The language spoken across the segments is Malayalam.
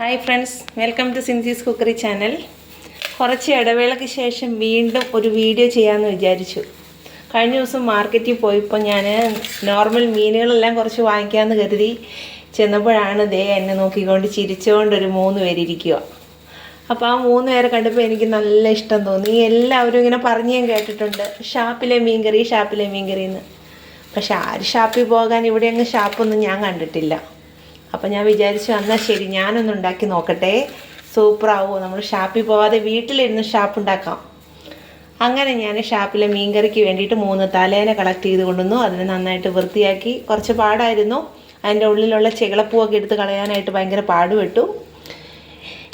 ഹായ് ഫ്രണ്ട്സ് വെൽക്കം ടു സിൻസീസ് കുക്കറി ചാനൽ കുറച്ച് ഇടവേളയ്ക്ക് ശേഷം വീണ്ടും ഒരു വീഡിയോ ചെയ്യാമെന്ന് വിചാരിച്ചു. കഴിഞ്ഞ ദിവസം മാർക്കറ്റിൽ പോയപ്പോൾ ഞാൻ നോർമൽ മീനുകളെല്ലാം കുറച്ച് വാങ്ങിക്കാമെന്ന് കരുതി. ചെന്നപ്പോഴാണ് ദേ എന്നെ നോക്കിക്കൊണ്ട് ചിരിച്ചുകൊണ്ട് ഒരു മൂന്ന് പേരിയ്ക്കുക അപ്പോൾ ആ മൂന്ന് പേരെ കണ്ടപ്പോൾ എനിക്ക് നല്ല ഇഷ്ടം തോന്നി. എല്ലാവരും ഇങ്ങനെ പറഞ്ഞു ഞാൻ കേട്ടിട്ടുണ്ട്. ഷാപ്പിലെ മീൻകറി ഷാപ്പിലെ മീൻകറി എന്ന് പക്ഷെ ആര് ഷാപ്പിൽ പോകാൻ ഇവിടെ അങ്ങ് ഷാപ്പൊന്നും ഞാൻ കണ്ടിട്ടില്ല. അപ്പം ഞാൻ വിചാരിച്ചു എന്നാൽ ശരി ഞാനൊന്ന് ഉണ്ടാക്കി നോക്കട്ടെ. സൂപ്പറാവോ? നമ്മൾ ഷാപ്പിൽ പോവാതെ വീട്ടിലിരുന്ന് ഷാപ്പ് ഉണ്ടാക്കാം. അങ്ങനെ ഞാൻ ഷാപ്പിലെ മീൻകറിക്ക് വേണ്ടിയിട്ട് മൂന്ന് തലേനെ കളക്ട് ചെയ്ത് കൊണ്ടുവന്നു. അതിനെ നന്നായിട്ട് വൃത്തിയാക്കി. കുറച്ച് പാടായിരുന്നു. അതിന്റെ ഉള്ളിലുള്ള ചികളപ്പൂവൊക്കെ എടുത്ത് കളയാനായിട്ട് ഭയങ്കര പാടുപെട്ടു.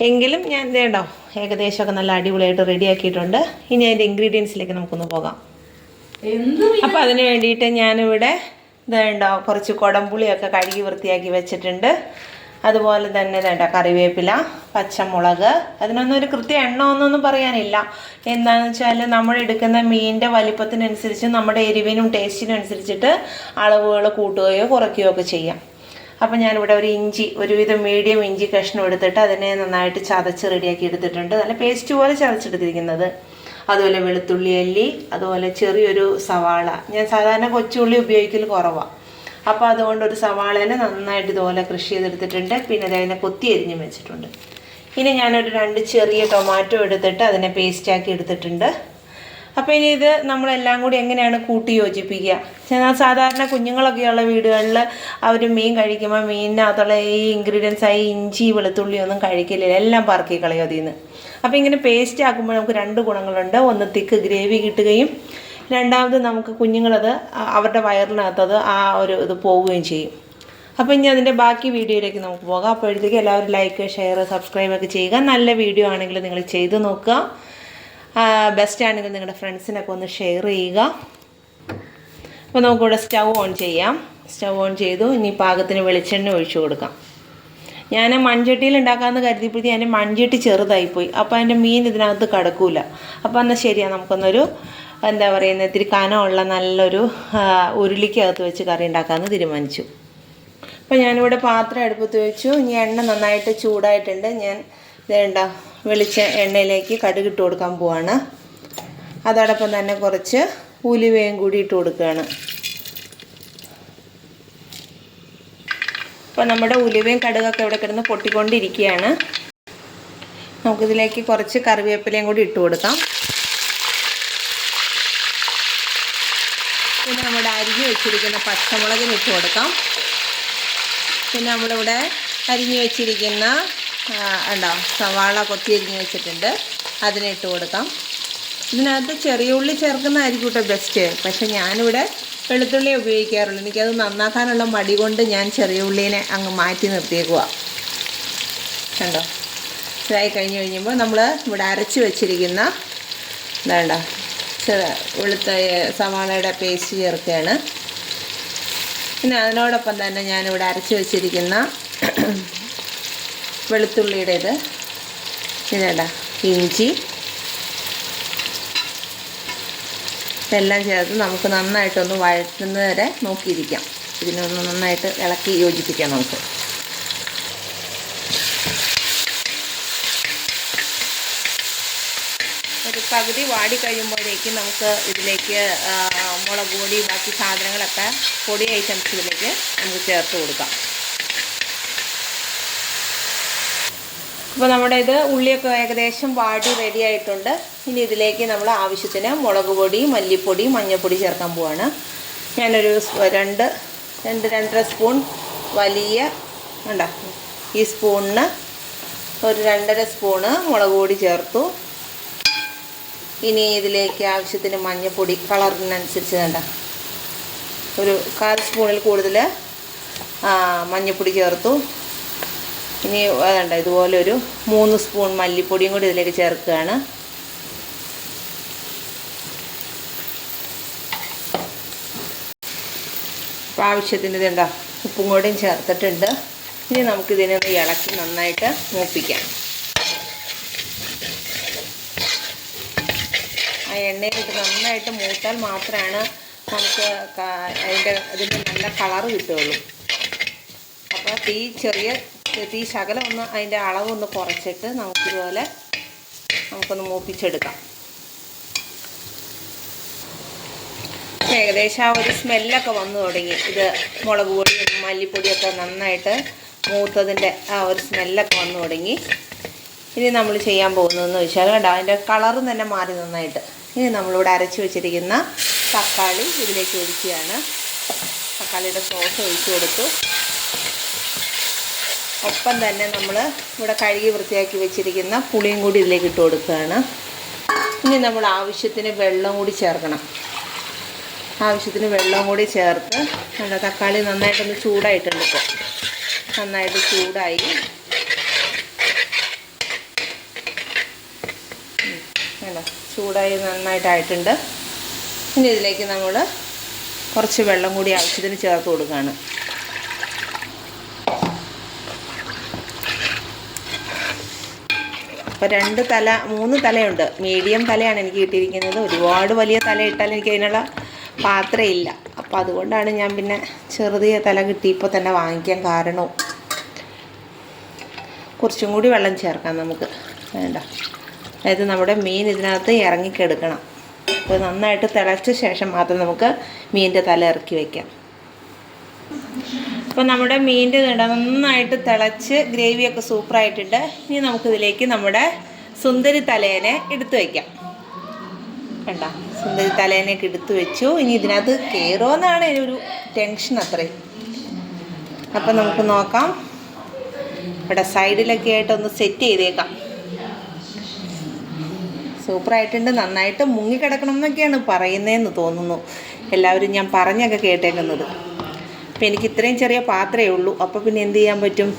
എങ്കിലും ഞാൻ വേണ്ടോ ഏകദേശമൊക്കെ നല്ല അടിപൊളിയായിട്ട് റെഡിയാക്കിയിട്ടുണ്ട്. ഇനി അതിന്റെ ഇൻഗ്രീഡിയൻസിലേക്ക് നമുക്കൊന്ന് പോകാം. അപ്പോൾ അതിന് വേണ്ടിയിട്ട് ഞാനിവിടെ ഇതുണ്ടോ കുറച്ച് കുടംപുളിയൊക്കെ കഴുകി വൃത്തിയാക്കി വെച്ചിട്ടുണ്ട്. അതുപോലെ തന്നെ ഇതേണ്ട കറിവേപ്പില പച്ചമുളക്. അതിനൊന്നും ഒരു കൃത്യ എണ്ണമൊന്നും പറയാനില്ല. എന്താണെന്ന് വെച്ചാൽ നമ്മൾ എടുക്കുന്ന മീനിന്റെ വലിപ്പത്തിനനുസരിച്ച് നമ്മുടെ എരിവിനും ടേസ്റ്റിനും അനുസരിച്ചിട്ട് അളവുകൾ കൂട്ടുകയോ കുറയ്ക്കുകയോ ഒക്കെ ചെയ്യാം. അപ്പം ഞാനിവിടെ ഒരു ഇഞ്ചി ഒരുവിധം മീഡിയം ഇഞ്ചി കഷ്ണം എടുത്തിട്ട് അതിനെ നന്നായിട്ട് ചതച്ച് റെഡിയാക്കി എടുത്തിട്ടുണ്ട്. നല്ല പേസ്റ്റ് പോലെ ചതച്ചെടുത്തിരിക്കുന്നത്. അതുപോലെ വെളുത്തുള്ളി അല്ലി അതുപോലെ ചെറിയൊരു സവാള. ഞാൻ സാധാരണ കൊച്ചുള്ളി ഉപയോഗിക്കൽ കുറവാണ് അപ്പോൾ അതുകൊണ്ട് ഒരു സവാളേനെ നന്നായിട്ട് ഇതുപോലെ കൃഷി ചെയ്തെടുത്തിട്ടുണ്ട്. പിന്നെ അതിനെ കൊത്തി എരിഞ്ഞും വെച്ചിട്ടുണ്ട്. ഇനി ഞാനൊരു രണ്ട് ചെറിയ ടൊമാറ്റോ എടുത്തിട്ട് അതിനെ പേസ്റ്റാക്കി എടുത്തിട്ടുണ്ട്. അപ്പോൾ ഇനി ഇത് നമ്മളെല്ലാം കൂടി എങ്ങനെയാണ് കൂട്ടി യോജിപ്പിക്കുക? ഞാൻ സാധാരണ കുഞ്ഞുങ്ങളൊക്കെയുള്ള വീടുകളിൽ അവർ മീൻ കഴിക്കുമ്പോൾ മീനിനകത്തുള്ള ഈ ഇൻഗ്രീഡിയൻസ് ആയി ഇഞ്ചി വെളുത്തുള്ളി ഒന്നും കഴിക്കില്ല. എല്ലാം പറക്കി കളയും അതിൽ നിന്ന് അപ്പോൾ ഇങ്ങനെ പേസ്റ്റ് ആക്കുമ്പോൾ നമുക്ക് രണ്ട് ഗുണങ്ങളുണ്ട്. ഒന്ന് തിക്ക് ഗ്രേവി കിട്ടുകയും രണ്ടാമത് നമുക്ക് കുഞ്ഞുങ്ങളത് അവരുടെ വയറിനകത്തത് ആ ഒരു ഇത് പോവുകയും ചെയ്യും. അപ്പോൾ ഇനി അതിന്റെ ബാക്കി വീഡിയോയിലേക്ക് നമുക്ക് പോകാം. അപ്പോഴത്തേക്ക് എല്ലാവരും ലൈക്ക് ഷെയർ സബ്സ്ക്രൈബ് ഒക്കെ ചെയ്യുക. നല്ല വീഡിയോ ആണെങ്കിൽ നിങ്ങൾ ചെയ്ത് നോക്കുക. ബെസ്റ്റ് ആണെങ്കിൽ നിങ്ങളുടെ ഫ്രണ്ട്സിനൊക്കെ ഒന്ന് ഷെയർ ചെയ്യുക. അപ്പോൾ നമുക്കിവിടെ സ്റ്റൗ ഓൺ ചെയ്യാം. സ്റ്റൗ ഓൺ ചെയ്തു. ഇനി പാകത്തിന് വെളിച്ചെണ്ണ ഒഴിച്ചു കൊടുക്കാം. ഞാൻ മൺചട്ടിയിൽ ഉണ്ടാക്കാമെന്ന് കരുതിയപ്പോഴത്തേ എന്റെ മൺചട്ടി ചെറുതായിപ്പോയി. അപ്പോൾ അതിന്റെ മീൻ ഇതിനകത്ത് കിടക്കൂല. അപ്പോൾ എന്നാൽ ശരിയാണ് നമുക്കൊന്നൊരു എന്താ പറയുന്നത് ഇത്തിരി കനമുള്ള നല്ലൊരു ഉരുളിക്കകത്ത് വെച്ച് കറി ഉണ്ടാക്കാമെന്ന് തീരുമാനിച്ചു. അപ്പോൾ ഞാനിവിടെ പാത്രം അടുപ്പത്ത് വെച്ചു. ഇനി എണ്ണ നന്നായിട്ട് ചൂടായിട്ടുണ്ട്. ഞാൻ വേണ്ട വെളിച്ച എണ്ണയിലേക്ക് കടുകിട്ട് കൊടുക്കാൻ പോവാണ്. അതോടൊപ്പം തന്നെ കുറച്ച് ഉലുവയും കൂടി ഇട്ട് കൊടുക്കുകയാണ്. അപ്പോൾ നമ്മുടെ ഉലുവയും കടുകൊക്കെ ഇവിടെ കിടന്ന് പൊട്ടിക്കൊണ്ടിരിക്കുകയാണ്. നമുക്കിതിലേക്ക് കുറച്ച് കറിവേപ്പിലയും കൂടി ഇട്ട് കൊടുക്കാം. പിന്നെ നമ്മുടെ അരിഞ്ഞു വെച്ചിരിക്കുന്ന പച്ചമുളകിന് ഇട്ട് കൊടുക്കാം. പിന്നെ നമ്മളിവിടെ അരിഞ്ഞു വെച്ചിരിക്കുന്ന ഉണ്ടോ? സവാള കൊത്തി അരിഞ്ഞ് വെച്ചിട്ടുണ്ട്. അതിനെ ഇട്ട് കൊടുക്കാം. ഇതിനകത്ത് ചെറിയ ഉള്ളി ചേർക്കുന്നതായിരിക്കും കേട്ടോ ബെസ്റ്റ് പക്ഷേ ഞാനിവിടെ വെളുത്തുള്ളി ഉപയോഗിക്കാറുള്ളൂ. എനിക്കത് നന്നാക്കാനുള്ള മടി കൊണ്ട് ഞാൻ ചെറിയ ഉള്ളീനെ അങ്ങ് മാറ്റി നിർത്തിയേക്കുക കണ്ടോ? ഇതായി കഴിഞ്ഞ് കഴിയുമ്പോൾ നമ്മൾ ഇവിടെ അരച്ച് വെച്ചിരിക്കുന്ന ചെറു വെളുത്ത സവാളയുടെ പേസ്റ്റ് ചേർക്കുകയാണ്. പിന്നെ അതിനോടൊപ്പം തന്നെ ഞാനിവിടെ അരച്ച് വെച്ചിരിക്കുന്ന വെളുത്തുള്ളിയുടെ ഇത് ഇതേണ്ട ഇഞ്ചി. ഇതെല്ലാം ചേർത്ത് നമുക്ക് നന്നായിട്ടൊന്ന് വഴറ്റുന്നത് വരെ നോക്കിയിരിക്കാം. ഇതിനൊന്ന് നന്നായിട്ട് ഇളക്കി യോജിപ്പിക്കാം നമുക്ക്. ഒരു പകുതി വാടി കഴിയുമ്പോഴേക്കും നമുക്ക് ഇതിലേക്ക് മുളക് പൊടി ബാക്കി സാധനങ്ങളൊക്കെ പൊടി ഐറ്റംസ് ഇതിലേക്ക് നമുക്ക് ചേർത്ത് കൊടുക്കാം. അപ്പോൾ നമ്മുടെ ഇത് ഉള്ളിയൊക്കെ ഏകദേശം വാടി റെഡി ആയിട്ടുണ്ട്. ഇനി ഇതിലേക്ക് നമ്മൾ ആവശ്യത്തിന് മുളക് പൊടി മല്ലിപ്പൊടി മഞ്ഞൾപ്പൊടി ചേർക്കാൻ പോവാണ്. ഞാനൊരു രണ്ട് രണ്ട് രണ്ടര സ്പൂൺ വലിയ വേണ്ട ഈ സ്പൂണിന് ഒരു രണ്ടര സ്പൂണ് മുളക് പൊടി ചേർത്തു. ഇനി ഇതിലേക്ക് ആവശ്യത്തിന് മഞ്ഞൾപ്പൊടി കളറിനനുസരിച്ച് വേണ്ട ഒരു കാൽ സ്പൂണിൽ കൂടുതൽ മഞ്ഞൾപ്പൊടി ചേർത്തു. ഇനി വേണ്ട ഇതുപോലെ ഒരു മൂന്ന് സ്പൂൺ മല്ലിപ്പൊടിയും കൂടി ഇതിലേക്ക് ചേർക്കുകയാണ്. അപ്പോൾ ആവശ്യത്തിന് ഇതുണ്ടോ ഉപ്പും കൂടിയും ചേർത്തിട്ടുണ്ട്. ഇനി നമുക്കിതിനെ ഒന്ന് ഇളക്കി നന്നായിട്ട് മൂപ്പിക്കാം. ആ എണ്ണയിൽ ഇത് നന്നായിട്ട് മൂത്താൽ മാത്രമാണ് നമുക്ക് അതിന്റെ അതിന്റെ നല്ല കളറ് കിട്ടുകയുള്ളൂ. അപ്പോൾ തീ ചെറിയ തീ ശകലം ഒന്ന് അതിന്റെ ഒന്ന് കുറച്ചിട്ട് നമുക്കിതുപോലെ നമുക്കൊന്ന് മൂപ്പിച്ചെടുക്കാം. ഏകദേശം ആ ഒരു സ്മെല്ലൊക്കെ വന്നു തുടങ്ങി. ഇത് മുളക് പൊടിയും മല്ലിപ്പൊടിയൊക്കെ നന്നായിട്ട് മൂത്തതിന്റെ ആ ഒരു സ്മെല്ലൊക്കെ വന്നു തുടങ്ങി. ഇനി നമ്മൾ ചെയ്യാൻ പോകുന്നതെന്ന് വെച്ചാൽ കേട്ടോ അതിന്റെ കളറും തന്നെ മാറി നന്നായിട്ട്. ഇനി നമ്മളിവിടെ അരച്ച് വെച്ചിരിക്കുന്ന തക്കാളി ഇതിലേക്ക് ഒഴിക്കുകയാണ്. തക്കാളിയുടെ സോസ് ഒഴിച്ചു കൊടുത്തു. ഒപ്പം തന്നെ നമ്മൾ ഇവിടെ കഴുകി വൃത്തിയാക്കി വെച്ചിരിക്കുന്ന പുളിയും കൂടി ഇതിലേക്ക് ഇട്ട് കൊടുക്കുകയാണ്. ഇനി നമ്മൾ ആവശ്യത്തിന് വെള്ളം കൂടി ചേർക്കണം. ആവശ്യത്തിന് വെള്ളം കൂടി ചേർത്ത് നമ്മുടെ തക്കാളി നന്നായിട്ടൊന്ന് ചൂടായിട്ടുണ്ട് ഇപ്പോൾ നന്നായിട്ട് ചൂടായി. ചൂടായി നന്നായിട്ടായിട്ടുണ്ട്. ഇനി ഇതിലേക്ക് നമ്മൾ കുറച്ച് വെള്ളം കൂടി ആവശ്യത്തിന് ചേർത്ത് കൊടുക്കുകയാണ്. അപ്പോൾ രണ്ട് തല മൂന്ന് തലയുണ്ട്. മീഡിയം തലയാണ് എനിക്ക് കിട്ടിയിരിക്കുന്നത്. ഒരുപാട് വലിയ തല ഇട്ടാൽ എനിക്ക് അതിനുള്ള പാത്രമില്ല. അപ്പോൾ അതുകൊണ്ടാണ് ഞാൻ പിന്നെ ചെറുതിയ തല കിട്ടിയപ്പോൾ തന്നെ വാങ്ങിക്കാൻ കാരണം. കുറച്ചും കൂടി വെള്ളം ചേർക്കാം നമുക്ക്. വേണ്ട. അതായത് നമ്മുടെ മീൻ ഇതിനകത്ത് ഇറങ്ങിക്കെടുക്കണം. അപ്പോൾ നന്നായിട്ട് തിളച്ച ശേഷം മാത്രം നമുക്ക് മീനിന്റെ തല ഇറക്കി വയ്ക്കാം അപ്പോൾ നമ്മുടെ മീന്റെ നന്നായിട്ട് തിളച്ച് ഗ്രേവിയൊക്കെ സൂപ്പറായിട്ടുണ്ട്. ഇനി നമുക്കിതിലേക്ക് നമ്മുടെ സുന്ദരി തലേനെ എടുത്തു വയ്ക്കാം കണ്ട? സുന്ദരി തലേനെയൊക്കെ എടുത്തു വെച്ചു. ഇനി ഇതിനകത്ത് കയറുമെന്നാണ് ഒരു ടെൻഷൻ അത്രയും. അപ്പം നമുക്ക് നോക്കാം. ഇവിടെ സൈഡിലൊക്കെ ആയിട്ട് ഒന്ന് സെറ്റ് ചെയ്തേക്കാം. സൂപ്പറായിട്ടുണ്ട്. നന്നായിട്ട് മുങ്ങിക്കിടക്കണം എന്നൊക്കെയാണ് പറയുന്നതെന്ന് തോന്നുന്നു. എല്ലാവരും ഞാൻ പറഞ്ഞൊക്കെ കേട്ടേക്കുന്നത്. അപ്പം എനിക്ക് ഇത്രയും ചെറിയ പാത്രമേ ഉള്ളൂ. അപ്പോൾ പിന്നെ എന്ത് ചെയ്യാൻ പറ്റും?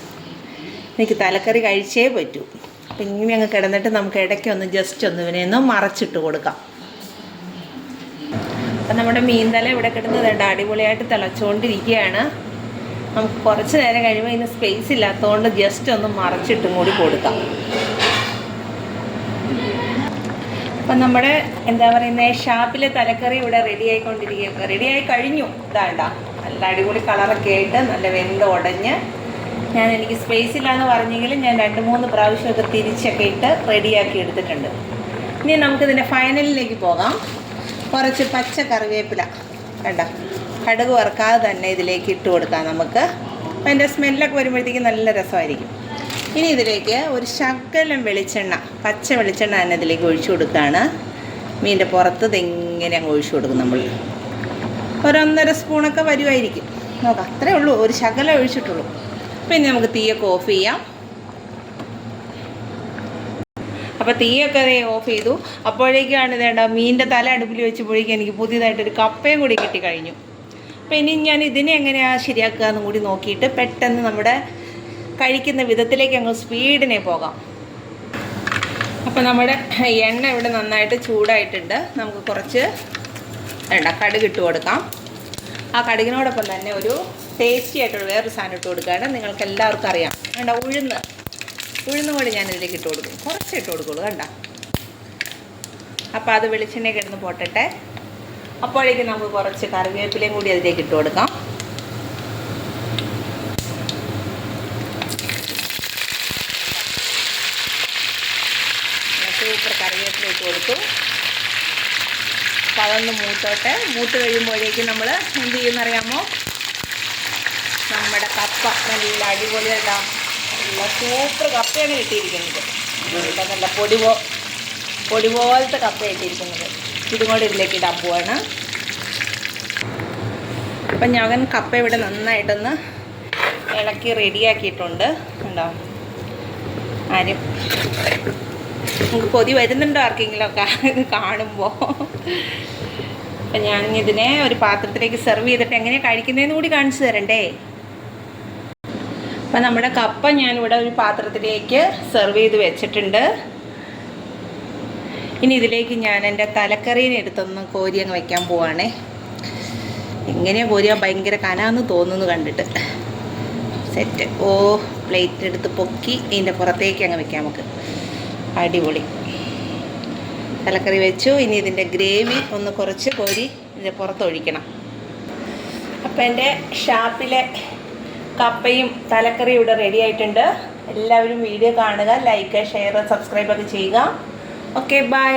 എനിക്ക് തലക്കറി കഴിച്ചേ പറ്റൂ. അപ്പം ഇങ്ങനെ അങ്ങ് കിടന്നിട്ട് നമുക്ക് ഇടയ്ക്ക് ഒന്ന് ജസ്റ്റ് ഒന്ന് ഇവനെ ഒന്ന് മറച്ചിട്ട് കൊടുക്കാം. അപ്പം നമ്മുടെ മീൻ തല ഇവിടെ കിടന്നത് അടിപൊളിയായിട്ട് തിളച്ചുകൊണ്ടിരിക്കുകയാണ് നമുക്ക് കുറച്ച് നേരം കഴിയുമ്പോൾ ഇതിന് സ്പേസ് ഇല്ലാത്തതുകൊണ്ട് ജസ്റ്റ് ഒന്ന് മറച്ചിട്ടും കൂടി കൊടുക്കാം. അപ്പം നമ്മുടെ എന്താ പറയുന്നത് ഷാപ്പിലെ തലക്കറി ഇവിടെ റെഡി ആയിക്കൊണ്ടിരിക്കുക റെഡി ആയി കഴിഞ്ഞു. ഇതാണ്ട നല്ല അടിപൊളി കളറൊക്കെ ആയിട്ട് നല്ല വെന്ത് ഉടഞ്ഞ് ഞാൻ എനിക്ക് സ്പേസ് ഇല്ലാന്ന് പറഞ്ഞെങ്കിലും ഞാൻ രണ്ട് മൂന്ന് പ്രാവശ്യമൊക്കെ തിരിച്ചൊക്കെ ഇട്ട് റെഡിയാക്കി എടുത്തിട്ടുണ്ട്. ഇനി നമുക്കിതിന്റെ ഫൈനലിലേക്ക് പോകാം. കുറച്ച് പച്ച കറിവേപ്പില. കണ്ട? കടുക് വറുക്കാതെ തന്നെ ഇതിലേക്ക് ഇട്ട് കൊടുക്കാം നമുക്ക്. അപ്പം അതിന്റെ സ്മെല്ലൊക്കെ വരുമ്പോഴത്തേക്കും നല്ല രസമായിരിക്കും. ഇനി ഇതിലേക്ക് ഒരു ശകലം വെളിച്ചെണ്ണ പച്ച വെളിച്ചെണ്ണ തന്നെ ഇതിലേക്ക് ഒഴിച്ചു കൊടുക്കുകയാണ് മീന്റെ പുറത്ത് ഇതെങ്ങനെ അങ്ങ് ഒഴിച്ചു കൊടുക്കും നമ്മൾ? ഒരൊന്നര സ്പൂണൊക്കെ വരുമായിരിക്കും നോക്കാം അത്രേ ഉള്ളൂ ഒരു ശകലം ഒഴിച്ചിട്ടുള്ളൂ. പിന്നെ നമുക്ക് തീയൊക്കെ ഓഫ് ചെയ്യാം. അപ്പോൾ തീയൊക്കെ ഓഫ് ചെയ്തു. അപ്പോഴേക്കാണ് ഇതേണ്ട മീനിന്റെ തല അടുപ്പിൽ വെച്ചപ്പോഴേക്കും എനിക്ക് പുതിയതായിട്ടൊരു കപ്പയും കൂടി കിട്ടി കഴിഞ്ഞു അപ്പോൾ ഇനി ഞാൻ ഇതിനെ എങ്ങനെയാണ് ശരിയാക്കുക എന്നും കൂടി നോക്കിയിട്ട് പെട്ടെന്ന് നമ്മുടെ കഴിക്കുന്ന വിധത്തിലേക്ക് അങ്ങ് സ്പീഡിനെ പോകാം. അപ്പോൾ നമ്മുടെ എണ്ണ ഇവിടെ നന്നായിട്ട് ചൂടായിട്ടുണ്ട്. നമുക്ക് കുറച്ച് വേണ്ട കടുക് ഇട്ട് കൊടുക്കാം. ആ കടുകിനോടൊപ്പം തന്നെ ഒരു ടേസ്റ്റി ആയിട്ടുള്ള വേറൊരു സാധനം ഇട്ട് കൊടുക്കുകയാണ്. നിങ്ങൾക്ക് എല്ലാവർക്കും അറിയാം. വേണ്ട ഉഴുന്ന്. ഉഴുന്ന് കൂടി ഞാൻ ഇതിലേക്ക് ഇട്ട് കൊടുക്കും. കുറച്ച് ഇട്ട് കൊടുക്കുള്ളൂ കണ്ട? അപ്പോൾ അത് വെളിച്ചെണ്ണയൊക്കെ ഇടുന്ന് പോട്ടട്ടെ. അപ്പോഴേക്കും നമുക്ക് കുറച്ച് കറിവേപ്പിലയും കൂടി അതിലേക്ക് ഇട്ട് കൊടുക്കാം സൂപ്പർ കറിവേപ്പില ഇട്ട് കൊടുത്തു അപ്പോൾ അതൊന്ന് മൂത്തോട്ടെ. മൂത്ത് കഴിയുമ്പോഴേക്കും നമ്മൾ എന്ത് ചെയ്യുന്നറിയാമോ? നമ്മുടെ കപ്പ നല്ല അടിപൊളിയായിട്ടാ നല്ല സൂപ്പർ കപ്പയാണ് കിട്ടിയിരിക്കുന്നത്. ഇവിടെ നല്ല പൊടി പോ പൊടി പോലത്തെ കപ്പ കിട്ടിയിരിക്കുന്നത്. ഇതും കൂടെ ഇതിലേക്ക് ഇടാൻ പോവാണ്. അപ്പം ഞാൻ കപ്പ ഇവിടെ നന്നായിട്ടൊന്ന് ഇളക്കി റെഡിയാക്കിയിട്ടുണ്ട് ഉണ്ടോ ആരും നമുക്ക് കൊതി വരുന്നുണ്ടോ ആർക്കെങ്കിലും കാണുമ്പോൾ അപ്പം ഞാൻ ഇതിനെ ഒരു പാത്രത്തിലേക്ക് സെർവ് ചെയ്തിട്ട് എങ്ങനെയാണ് കഴിക്കുന്നതെന്ന് കൂടി കാണിച്ചു തരണ്ടേ? അപ്പം നമ്മുടെ കപ്പ ഞാനിവിടെ ഒരു പാത്രത്തിലേക്ക് സെർവ് ചെയ്ത് വെച്ചിട്ടുണ്ട്. ഇനി ഇതിലേക്ക് ഞാൻ എന്റെ തലക്കറീനെ എടുത്തൊന്ന് കോരി അങ്ങ് വയ്ക്കാൻ പോവാണേ. എങ്ങനെയാണ് കോരിയാൽ ഭയങ്കര കനാന്ന് തോന്നുന്നു കണ്ടിട്ട്. സെറ്റ്. ഓ പ്ലേറ്റ് എടുത്ത് പൊക്കി ഇതിന്റെ പുറത്തേക്ക് അങ്ങ് വെക്കാം നമുക്ക്. അടിപൊളി. തലക്കറി വെച്ചു. ഇനി ഇതിന്റെ ഗ്രേവി ഒന്ന് കുറച്ച് കോരി ഇതിന്റെ പുറത്തൊഴിക്കണം അപ്പം എന്റെ ഷാപ്പിലെ കപ്പയും തലക്കറിയും ഇവിടെ റെഡി ആയിട്ടുണ്ട്. എല്ലാവരും വീഡിയോ കാണുക ലൈക്ക് ഷെയർ സബ്സ്ക്രൈബ് ഒക്കെ ചെയ്യുക. Okay bye